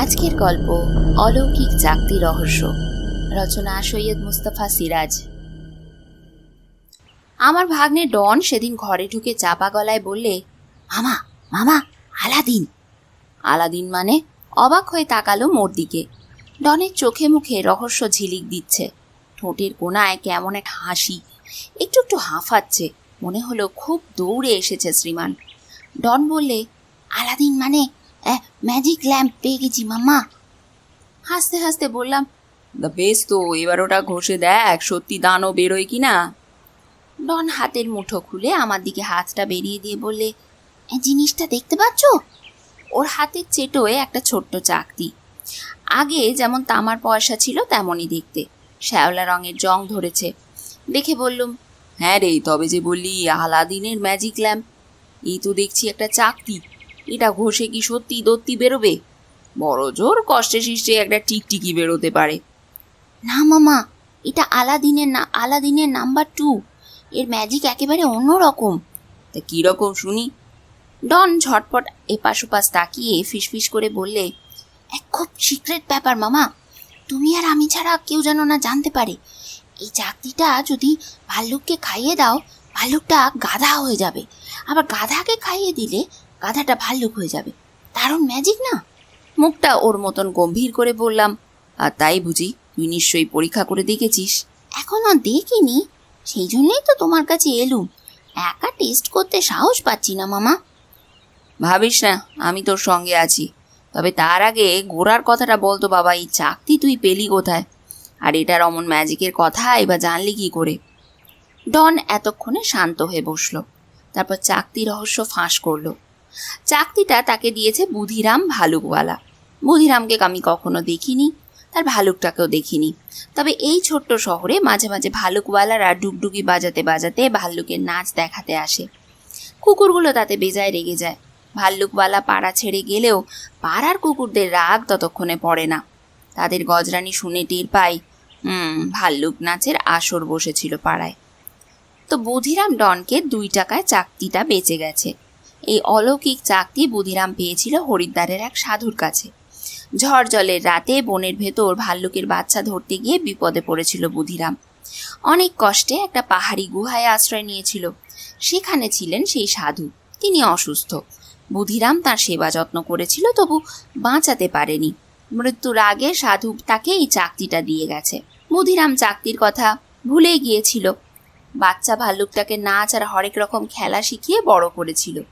আজকের গল্প, অলৌকিক জাগতি রহস্য। রচনা সৈয়দ মুস্তাফা সিরাজ। আমার ভাগ্নে ডন সেদিন ঘরে ঢুকে চাপা গলায় বললে, মামা মামা, আলাদিন। আলাদিন মানে অবাক হয়ে তাকালো মোর দিকে। ডনের চোখে মুখে রহস্য ঝিলিক দিচ্ছে। ঠোঁটের কোনায় কেমন এক হাসি। একটু একটু হাঁফাচ্ছে। মনে হলো খুব দৌড়ে এসেছে শ্রীমান। ডন বললে, আলাদিন মানে ম্যাজিক ল্যাম্প পেয়ে গেছি মামা হাসতে হাসতে বললাম "তা বেশ তো এবার ওটা ঘষে দেখ সত্যি দানও বেরোয় কি না? ডন হাতের মুঠো খুলে আমার দিকে হাতটা বেরিয়ে দিয়ে বললে "এ, জিনিসটা দেখতে পাচ্ছ? ওর হাতের চেটোয় একটা ছোট্ট চাকতি। আগে যেমন তামার পয়সা ছিল তেমনই দেখতে। শ্যাওলা রঙের জং ধরেছে। দেখে বললুম হ্যাঁ রে তবে যে বললি আলাদিনের ম্যাজিক ল্যাম্প এই তো দেখছি একটা চাকতি। এটা ঘষে কি সত্যি দত্তি বেরোবে? বড় জোর কষ্টে সৃষ্টে একটা টিকটিকি বেরোতে পারে। না মামা, এটা আলাদিনের না, আলাদিনের নাম্বার টু। এর ম্যাজিক একেবারে অন্যরকম। তা কীরকম শুনি? ডন ঝটপট এপাশ ওপাশ তাকিয়ে ফিসফিস করে বললে, এক খুব সিক্রেট ব্যাপার মামা। তুমি আর আমি ছাড়া কেউ যেন না জানতে পারে। এই চাকরিটা যদি ভাল্লুককে খাইয়ে দাও, ভাল্লুকটা গাধা হয়ে যাবে। আবার গাধাকে খাইয়ে দিলে গাধাটা ভাল্লুক হয়ে যাবে। দারুণ ম্যাজিক না? মুখটা ওর মতন গম্ভীর করে বললাম, আর তাই বুঝি তুই নিশ্চয়ই পরীক্ষা করে দেখেছিস? এখনও দেখিনি, সেই জন্যই তো তোমার কাছে এলুম। একা টেস্ট করতে সাহস পাচ্ছি না, মামা। ভাবিস না, আমি তোর সঙ্গে আছি। তবে তার আগে গোড়ার কথাটা বলতো বাবা, এই চাকতি তুই পেলি কোথায়? আর এটার অমন ম্যাজিকের কথা, এবার জানলি কি করে? ডন এতক্ষণে শান্ত হয়ে বসল। তারপর চাকতি রহস্য ফাঁস করল। চাকতিটা তাকে দিয়েছে বুধিরাম ভালুকওয়ালা। বুধিরামকে আমি কখনো দেখিনি, তার ভালুকটাকেও দেখিনি। তবে এই ছোট্ট শহরে মাঝে মাঝে ভালুকওয়ালারা ডুগডুগি বাজাতে বাজাতে ভাল্লুকের নাচ দেখাতে আসে। কুকুরগুলো তাতে বেজায় রেগে যায়। ভাল্লুকওয়ালা পাড়া ছেড়ে গেলেও পাড়ার কুকুরদের রাগ ততক্ষণে পড়ে না। তাদের গজরানি শুনে টের পাই, হুম, ভাল্লুক নাচের আসর বসেছিল পাড়ায়। তো বুধিরাম ডনকে দুই টাকায় চাকতিটা বেঁচে গেছে। এই অলৌকিক চাকতি বুধিরাম পেয়েছিল হরিদ্বারের এক সাধুর কাছে। ঝড় জলের রাতে বনের ভেতর ভাল্লুকের বাচ্চা ধরতে গিয়ে বিপদে পড়েছিল বুধিরাম। অনেক কষ্টে একটা পাহাড়ি গুহায় আশ্রয় নিয়েছিল। সেখানে ছিলেন সেই সাধু। তিনি অসুস্থ। বুধিরাম তার সেবা যত্ন করেছিল, তবু বাঁচাতে পারেনি। মৃত্যুর আগে সাধু তাকে এই চাকতিটা দিয়ে গেছে। বুধিরাম চাকতির কথা ভুলে গিয়েছিল। বাচ্চা ভাল্লুকটাকে নাচ আর হরেক রকম খেলা শিখিয়ে বড় করেছিল।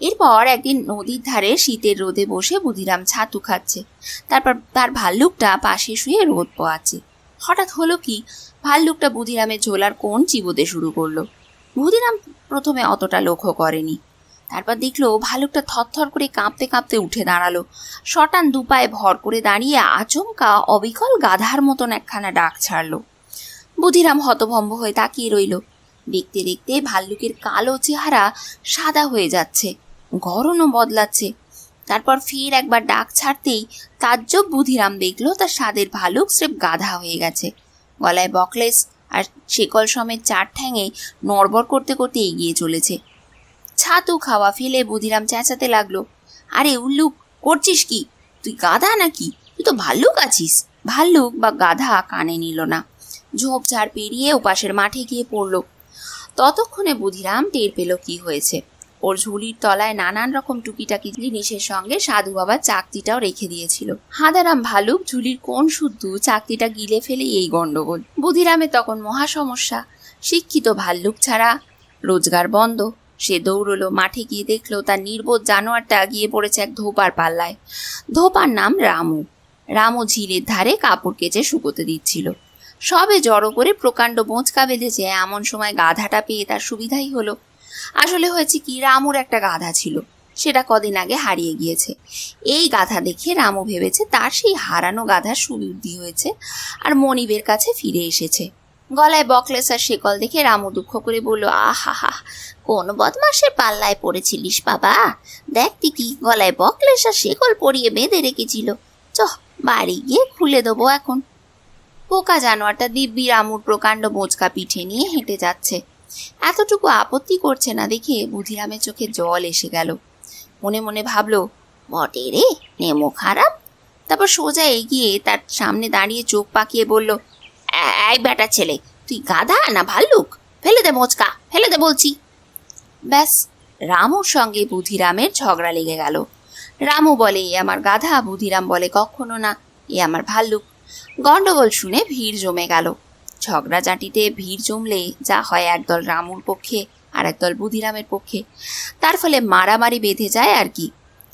এরপর একদিন নদীর ধারে শীতের রোদে বসে বুধিরাম ছাতু খাচ্ছে। তারপর তার ভাল্লুকটা পাশে শুয়ে রোদ পোয়াচ্ছে। হঠাৎ হলো কি, ভাল্লুকটা বুধিরামের ঝোলার কোণ চিবোতে শুরু করল। বুধিরাম প্রথমে অতটা লক্ষ্য করেনি। তারপর দেখল ভাল্লুকটা থরথর করে কাঁপতে কাঁপতে উঠে দাঁড়াল। শটান দুপায়ে ভর করে দাঁড়িয়ে আচমকা অবিকল গাধার মতন একখানা ডাক ছাড়লো। বুধিরাম হতভম্ব হয়ে তাকিয়ে রইল। দেখতে দেখতে ভাল্লুকের কালো চেহারা সাদা হয়ে যাচ্ছে। গরমও বদলাচ্ছে। তারপর ফের একবার ডাক ছাড়তেই তাজ্জব বুধিরাম দেখল তার স্বাদের ভালুক স্রেফ গাধা হয়ে গেছে। গলায় বকলেস আর শেকল সমেত চার ঠ্যাঙে নড়বড় করতে করতে এগিয়ে চলেছে। ছাতু খাওয়া ফেলে বুধিরাম চেঁচাতে লাগল, আরে উল্লুক করছিস কি? তুই গাধা নাকি? তুই তো ভাল্লুক আছিস। ভাল্লুক বা গাধা কানে নিল না। ঝোপঝাড় পেরিয়ে ওপাশের মাঠে গিয়ে পড়ল। ততক্ষণে বুধিরাম টের পেল কি হয়েছে। ওর ঝুলির তলায় নানান রকম টুকিটাকি জিনিসের সঙ্গে সাধু বাবার চাকতিটাও রেখে দিয়েছিল। হাদারাম ভালুক ঝুলির কোন শুদ্ধ চাকতিটা গিলে ফেলে এই গন্ডগোল বুধিরামে তখন মহা সমস্যা। শিক্ষিত ভাল্লুক ছাড়া রোজগার বন্ধ। সে দৌড়লো, মাঠে গিয়ে দেখল তার নির্বোধ জানোয়ারটা গিয়ে পড়েছে এক ধোপার পাল্লায়। ধোপার নাম রামু। রামু ঝিলের ধারে কাপড় কেচে শুকোতে দিচ্ছিল। সবে জড়ো করে প্রকাণ্ড বোঁচকা বেঁধেছে, এমন সময় গাধাটা পেয়ে তার সুবিধাই হলো। আসলে হয়েছে কি, রামুর একটা গাধা ছিল। সেটা কদিন আগে হারিয়ে গিয়েছে। এই গাধা দেখে রামু ভেবেছে তার সেই হারানো গাধার সুবুদ্ধি হয়েছে আর মনিবের কাছে ফিরে এসেছে। গলায় বকলেস আর শেকল দেখে রামু দুঃখ করে বলল, আহা কোন বদমাসের পাল্লায় পড়েছিলিস বাবা? দেখ কি গলায় বকলেস আর শেকল পরিয়ে বেঁধে রেখেছিল। চহ, বাড়ি গিয়ে খুলে দেবো এখন। পোকা জানোয়ারটা দিব্যি রামুর প্রকাণ্ড বোচকা পিঠে নিয়ে হেঁটে যাচ্ছে। এতটুকু আপত্তি করছে না দেখে বুধিরামের চোখে জল এসে গেল। মনে মনে ভাবলো, বটে রে, নেমো খারাপ? তারপর সোজা এগিয়ে তার সামনে দাঁড়িয়ে চোখ পাকিয়ে বলল, "এ- এই বেটা ছেলে, তুই গাধা না ভাল্লুক? ফেলে দে মোচকা, ফেলে দে বলছি। ব্যাস, রামুর সঙ্গে বুধিরামের ঝগড়া লেগে গেল। রামু বলে, এ আমার গাধা, বুধিরাম বলে কখনো না, এ আমার ভাল্লুক। গন্ডগোল শুনে ভিড় জমে গেল। ঝগড়াঝাঁটিতে ভিড় জমলে যা হয় একদল রামুর পক্ষে আর একদল বুধিরামের পক্ষে। তার ফলে মারামারি বেঁধে যায় আর কি।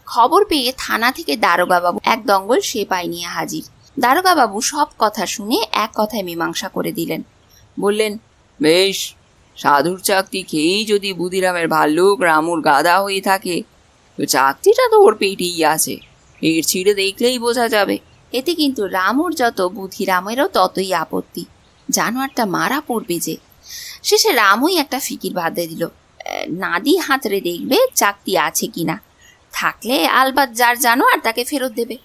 খবর পেয়ে থানা থেকে দারোগাবাবু এক দঙ্গল সেপাই নিয়ে হাজির। দারোগাবাবু সব কথা শুনে এক কথায় মীমাংসা করে দিলেন। বললেন বেশ সাধুর চাকতি খেয়েই যদি বুধিরামের ভাল্লুক রামুর গাদা হয়ে থাকে তো চাকতিটা তো ওর পেটেই আছে। এর ছিঁড়ে দেখলেই বোঝা যাবে। এতে কিন্তু রামুর যত বুধিরামেরও ততই আপত্তি। জানোয়ারটা মারা পড়বে যে। শেষে রামুই একটা ফিকির বাঁধে দিল। নাদি হাতড়ে দেখবে চাকতি আছে কিনা। থাকলে আলবাত যার জানোয়ার তাকে ফেরত দেবে।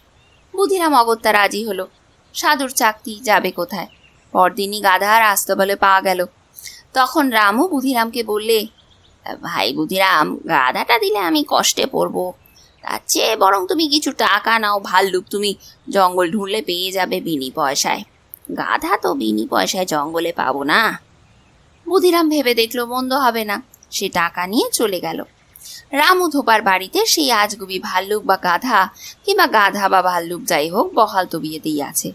বুধিরাম অগত্যা রাজি হলো। সাধুর চাকতি যাবে কোথায়? পরদিনই গাধার আসতে বলে পাওয়া গেল। তখন রামও বুধিরামকে বললে, ভাই বুধিরাম গাধাটা দিলে আমি কষ্টে পড়ব। তার চেয়ে বরং তুমি কিছু টাকা নাও, ভাল্লুক তুমি। জঙ্গল ঢুঁড়লে পেয়ে যাবে বিনি পয়সায়। গাধা তো বিনি পয়সায় জঙ্গলে পাবো না। বুধিরাম ভেবে দেখল, মন্দ হবে না। সে টাকা নিয়ে চলে গেল। রামু ধোপার বাড়িতে সেই আজগুবি ভাল্লুক বা গাধা কিংবা গাধা বা ভাল্লুক যাই হোক, বহাল তো বিয়েতেই আছে।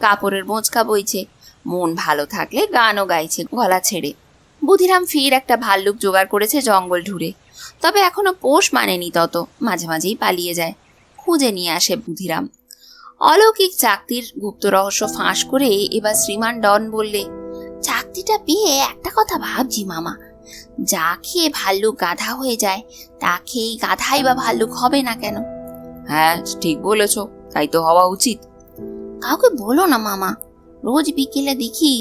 কাপড়ের মোচকা বইছে, মন ভালো থাকলে গানও গাইছে, গলা ছেড়ে। বুধিরাম ফির একটা ভাল্লুক জোগাড় করেছে জঙ্গল ঢুঁড়ে। তবে এখনও পোষ মানেনি তত, মাঝে মাঝেই পালিয়ে যায়। খুঁজে নিয়ে আসে বুধিরাম। অলৌকিক চাকতির গুপ্ত রহস্য ফাঁস করে এবার শ্রীমান ডন বললে চাকতিটা পেয়ে একটা কথা ভাবছি মামা। যা খেয়ে ভাল্লুক গাধা হয়ে যায় তা খেয়েই গাধাই বা ভাল্লুক হবে না কেন? হ্যাঁ ঠিক বলেছ তাই তো হওয়া উচিত। কাউকে বলো না মামা। রোজ বিকেলে দেখি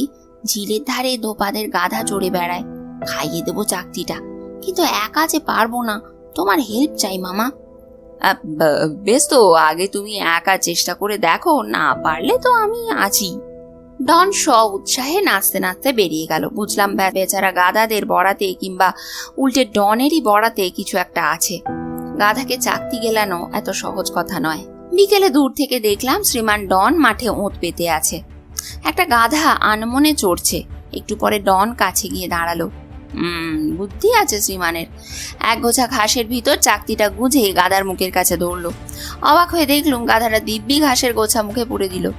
ঝিলের ধারে দোপাদের গাধা চড়ে বেড়ায়। খাইয়ে দেবো চাকতিটা কিন্তু একা যে পারব না তোমার হেল্প চাই মামা। বেশ তো, আগে তুমি একা চেষ্টা করে দেখো, না পারলে তো আমি আছি। ডন স উৎসাহে নাচতে নাচতে বেরিয়ে গেল। বুঝলাম বেচারা গাধাদের বড়াতে কিংবা উল্টে ডনেরই বড়াতে কিছু একটা আছে। গাধাকে চাকতি গেলানো এত সহজ কথা নয়। বিকেলে দূর থেকে দেখলাম শ্রীমান ডন মাঠে ওঁত পেতে আছে। একটা গাধা আনমনে চড়ছে। একটু পরে ডন কাছে গিয়ে দাঁড়াল। বুদ্ধি আছে শ্রীমানের এক গোছা ঘাসের ভিতর চাকতিটা গুঁজে গাধার মুখের কাছে দৌড়লো। অবাক হয়ে দেখলুম গাধাটা দিব্যি ঘাসের গোছা মুখে পুড়ে দিল।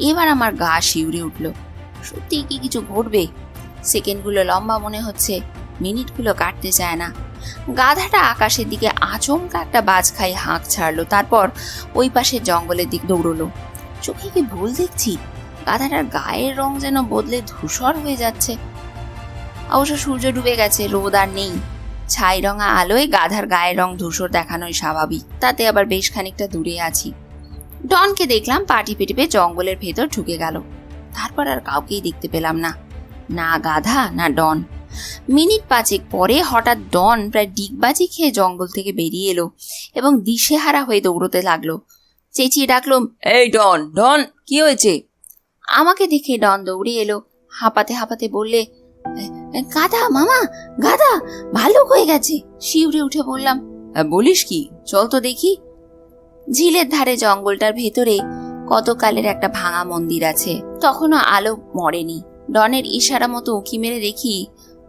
এবার আমার গা শিউরে উঠল। সত্যি কি কিছু ঘটবে? সেকেন্ডগুলো লম্বা মনে হচ্ছে, মিনিটগুলো কাটতে চায় না। গাধাটা আকাশের দিকে আচমকা একটা বাজ খাই হাঁক ছাড়লো, তারপর ওই পাশে জঙ্গলের দিক দৌড়লো। চোখে কি ভুল দেখছি? গাধাটার গায়ের রং যেন বদলে ধূসর হয়ে যাচ্ছে। অবশ্য সূর্য ডুবে গেছে রোদ আর নেই। ছাই রঙা আলোয় গাধার গায়ের রং ধূসর দেখানোই স্বাভাবিক। তাতে আবার বেশ খানিকটা দূরে আছি। ডনকে দেখলাম পাটি পেটিপে জঙ্গলের ভেতর ঢুকে গেল। তারপর আর কাউকেই দেখতে পেলাম না। না গাধা না ডন। মিনিট পাঁচেক পরে হঠাৎ ডন প্রায় ডিগবাজি খেয়ে জঙ্গল থেকে বেরিয়ে এলো এবং দিশেহারা হয়ে দৌড়তে লাগল। চেঁচিয়ে ডাকলো এই ডন ডন কি হয়েছে? আমাকে দেখে ডন দৌড়ে এলো। হাঁপাতে হাঁপাতে বললে "এ, গাধা, মামা, গাধা, ভালুক হয়ে গেছে। শিউরে উঠে বললাম বলিস কি? চল তো দেখি। ঝিলের ধারে জঙ্গলটার ভেতরে কতকালের একটা ভাঙা মন্দির আছে। তখনও আলো মরেনি। ডনের ইশারা মতো উঁকি মেরে দেখি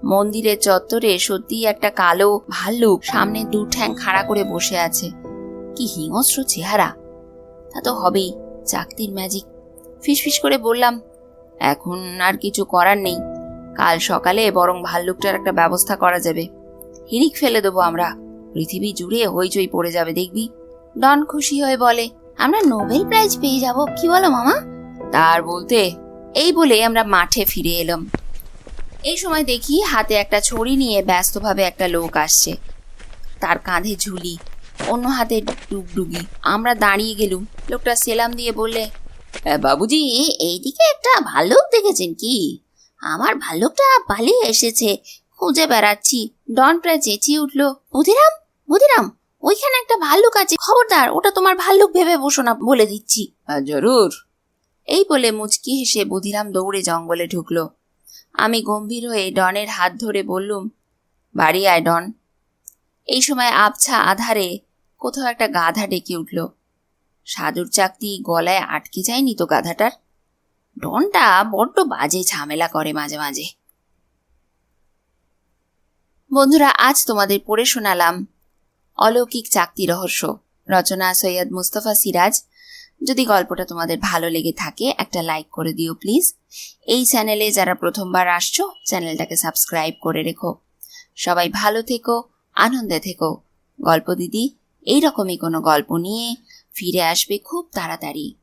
মন্দিরের চত্বরে সত্যিই একটা কালো ভাল্লুক সামনে দু ঠ্যাং খাড়া করে বসে আছে। কি হিংস্র চেহারা। তা তো হবেই, চাকতির ম্যাজিক ফিসফিস করে বললাম, এখন আর কিছু করার নেই। কাল সকালে বরং ভাল্লুকটার একটা ব্যবস্থা করা যাবে। হিরিক ফেলে দেবো আমরা। পৃথিবী জুড়ে হইচই পড়ে যাবে, দেখবি? ডন খুশি হয়ে বলে, আমরা নোবেল প্রাইজ পেয়ে যাব, কি বলো মামা? তার বলতে, এই বলে আমরা মাঠে ফিরে এলাম। এই সময় দেখি হাতে একটা ছড়ি নিয়ে ব্যস্তভাবে একটা লোক আসছে। তার কাঁধে ঝুলি, অন্য হাতে ডুগডুগি। আমরা দাঁড়িয়ে গেলুম। লোকটা সেলাম দিয়ে বললে বাবুজি, এইদিকে একটা ভাল্লুক দেখেছেন কি? আমার ভাল্লুকটা পালিয়ে এসেছে। খুঁজে বেড়াচ্ছি। ডন প্রায় চেঁচিয়ে উঠল বুধিরাম বুধিরাম ওইখানে একটা ভাল্লুক আছে। খবরদার ওটা তোমার ভাল্লুক ভেবে বসো না বলে দিচ্ছি। জরুর। এই বলে মুচকি হেসে বুধিরাম দৌড়ে জঙ্গলে ঢুকলো। আমি গম্ভীর হয়ে ডনের হাত ধরে বললুম বাড়ি আয় ডন। এই সময় আবছা আধারে কোথাও একটা গাধা ডেকে উঠল। সাধুর চাকতি গলায় আটকে যায়নি তো গাধাটার? ডনটা বড্ড বাজে ঝামেলা করে মাঝে মাঝে। বন্ধুরা, আজ তোমাদের পড়ে শোনালাম অলৌকিক চাকতি রহস্য। রচনা সৈয়দ মুস্তফা সিরাজ। যদি গল্পটা তোমাদের ভালো লেগে থাকে, একটা লাইক করে দিও প্লিজ। এই চ্যানেলে যারা প্রথমবার আসছো, চ্যানেলটাকে সাবস্ক্রাইব করে রেখো। সবাই ভালো থেকো, আনন্দে থেকো। গল্প দিদি, এইরকমই কোনো গল্প নিয়ে ফিরে আসবে খুব তাড়াতাড়ি।